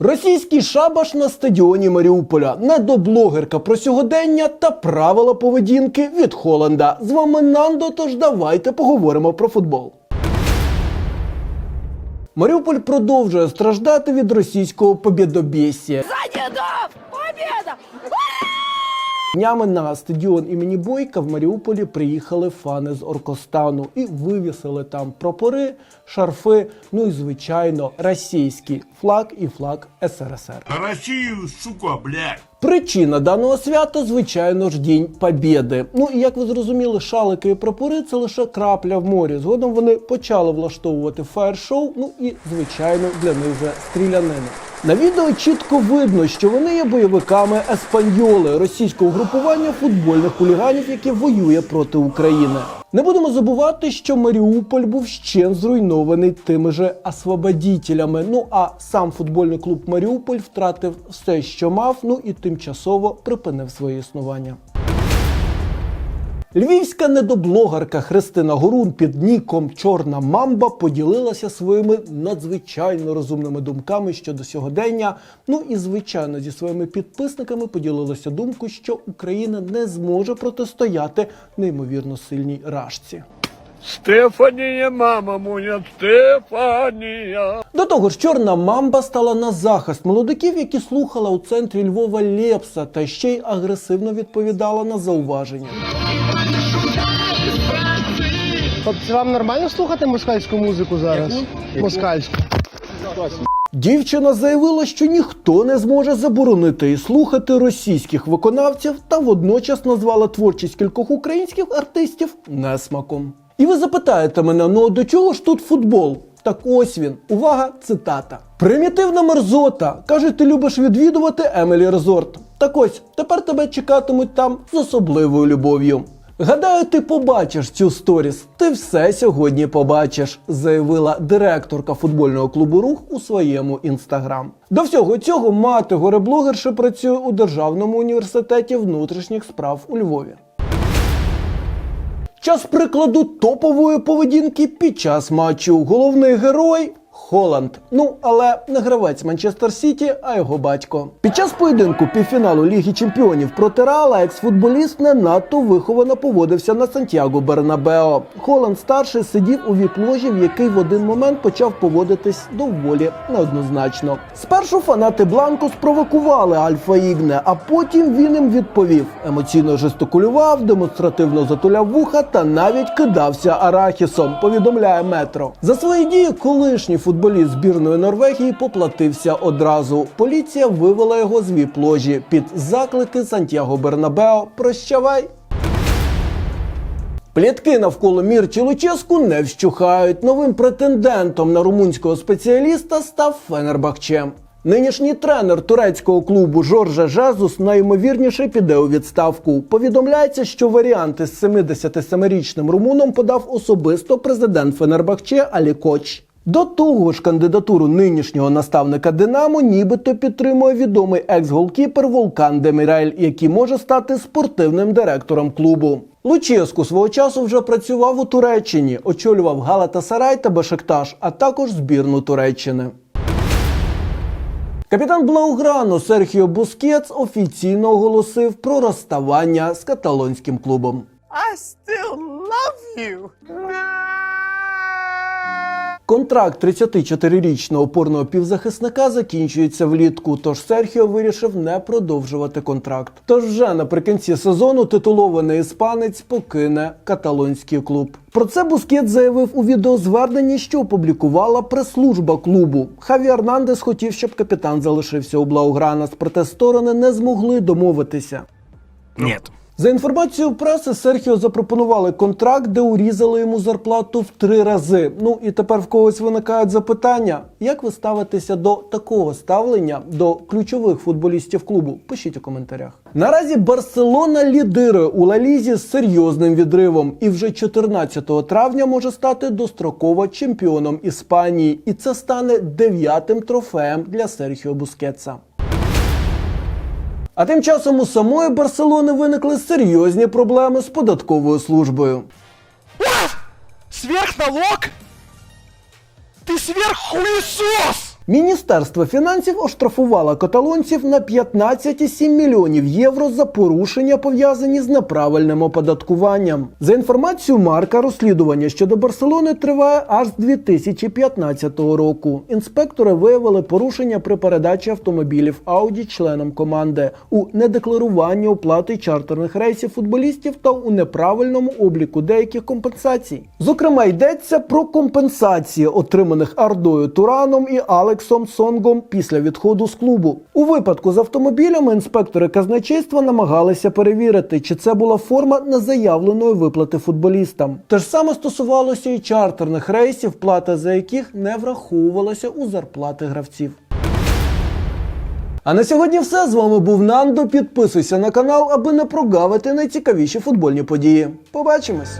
Російський шабаш на стадіоні Маріуполя, недоблогерка про сьогодення та правила поведінки від Холланда. З вами Нандо, тож давайте поговоримо про футбол. Маріуполь продовжує страждати від російського побєдобєсія. За дедов! Победа! Днями на стадіон імені Бойка в Маріуполі приїхали фани з Оркостану і вивісили там прапори, шарфи, ну і звичайно російський флаг і флаг СРСР. Россию, сука, блядь! Причина даного свята, звичайно ж, День Побєди. Ну і як ви зрозуміли, шалики і прапори це лише крапля в морі. Згодом вони почали влаштовувати фаєр-шоу, ну і звичайно для них вже стрілянини. На відео чітко видно, що вони є бойовиками еспаньоли російського групування футбольних хуліганів, яке воює проти України. Не будемо забувати, що Маріуполь був ще зруйнований тими же освободітелями. Ну а сам футбольний клуб Маріуполь втратив все, що мав, ну і тимчасово припинив своє існування. Львівська недоблогерка Христина Горун під ніком Чорна Мамба поділилася своїми надзвичайно розумними думками щодо сьогодення. Ну і звичайно зі своїми підписниками поділилася думкою, що Україна не зможе протистояти неймовірно сильній рашці. Стефания, мама моя, Стефания! До того ж, чорна мамба стала на захист молодиків, які слухала у центрі Львова Лепса, та ще й агресивно відповідала на зауваження. Хлопці, вам нормально слухати москальську музику зараз? Москальську. Дівчина заявила, що ніхто не зможе заборонити і слухати російських виконавців, та водночас назвала творчість кількох українських артистів несмаком. І ви запитаєте мене: ну до чого ж тут футбол? Так ось він. Увага, цитата. Примітивна мерзота. Каже, ти любиш відвідувати Емелі Резорт. Так ось, тепер тебе чекатимуть там з особливою любов'ю. Гадаю, ти побачиш цю сторіс. Ти все сьогодні побачиш, заявила директорка футбольного клубу Рух у своєму інстаграм. До всього цього мати гореблогерши працює у Державному університеті внутрішніх справ у Львові. Час прикладу топової поведінки під час матчу. Головний герой Холланд. Ну, але не гравець Манчестер Сіті, а його батько. Під час поєдинку півфіналу Ліги Чемпіонів проти Реала екс-футболіст не надто виховано поводився на Сантьяго Бернабео. Холланд старший сидів у віп-ложі, в який в один момент почав поводитись доволі неоднозначно. Спершу фанати Бланко спровокували Альфа Ігне, а потім він їм відповів. Емоційно жестикулював, демонстративно затуляв вуха та навіть кидався арахісом. Повідомляє метро. За свої дії колишній футболіст збірної Норвегії поплатився одразу. Поліція вивела його з віп-ложі під заклики Сантьяго Бернабео. Прощавай. Плітки навколо Мірчі Луческу не вщухають. Новим претендентом на румунського спеціаліста став Фенербахче. Нинішній тренер турецького клубу Жорже Жезус найімовірніше піде у відставку. Повідомляється, що варіанти з 77-річним румуном подав особисто президент Фенербахче Алі Коч. До того ж, кандидатуру нинішнього наставника Динамо нібито підтримує відомий екс-голкіпер Волкан Демірель, який може стати спортивним директором клубу. Луческу свого часу вже працював у Туреччині, очолював Галатасарай та Бешикташ, а також збірну Туреччини. Капітан Блауграну Серхіо Бускетс офіційно оголосив про розставання з каталонським клубом. I still love you! Контракт 34-річного опорного півзахисника закінчується влітку, тож Серхіо вирішив не продовжувати контракт. Тож вже наприкінці сезону титулований іспанець покине каталонський клуб. Про це Бускет заявив у відеозверненні, що опублікувала прес-служба клубу. Хаві Арнандес хотів, щоб капітан залишився у Блаугранас, проте сторони не змогли домовитися. Нет. За інформацією преси, Серхіо запропонували контракт, де урізали йому зарплату в три рази. Ну і тепер в когось виникають запитання, як ви ставитеся до такого ставлення до ключових футболістів клубу? Пишіть у коментарях. Наразі Барселона лідирує у Лалізі з серйозним відривом, і вже 14 травня може стати достроково чемпіоном Іспанії, і це стане дев'ятим трофеєм для Серхіо Бускетса. А тим часом у самої Барселони виникли серйозні проблеми з податковою службою. Сверхналог? Ти сверххуесос! Міністерство фінансів оштрафувало каталонців на 15,7 мільйонів євро за порушення, пов'язані з неправильним оподаткуванням. За інформацією Марка, розслідування щодо Барселони триває аж з 2015 року. Інспектори виявили порушення при передачі автомобілів Audi членам команди у недекларуванні оплати чартерних рейсів футболістів та у неправильному обліку деяких компенсацій. Зокрема, йдеться про компенсації, отриманих Ардою Тураном і Алексом Сонгом після відходу з клубу. У випадку з автомобілями інспектори казначейства намагалися перевірити, чи це була форма незаявленої виплати футболістам. Те ж саме стосувалося і чартерних рейсів, плата за яких не враховувалася у зарплати гравців. А на сьогодні все. З вами був Нандо. Підписуйся на канал, аби не прогавити найцікавіші футбольні події. Побачимось!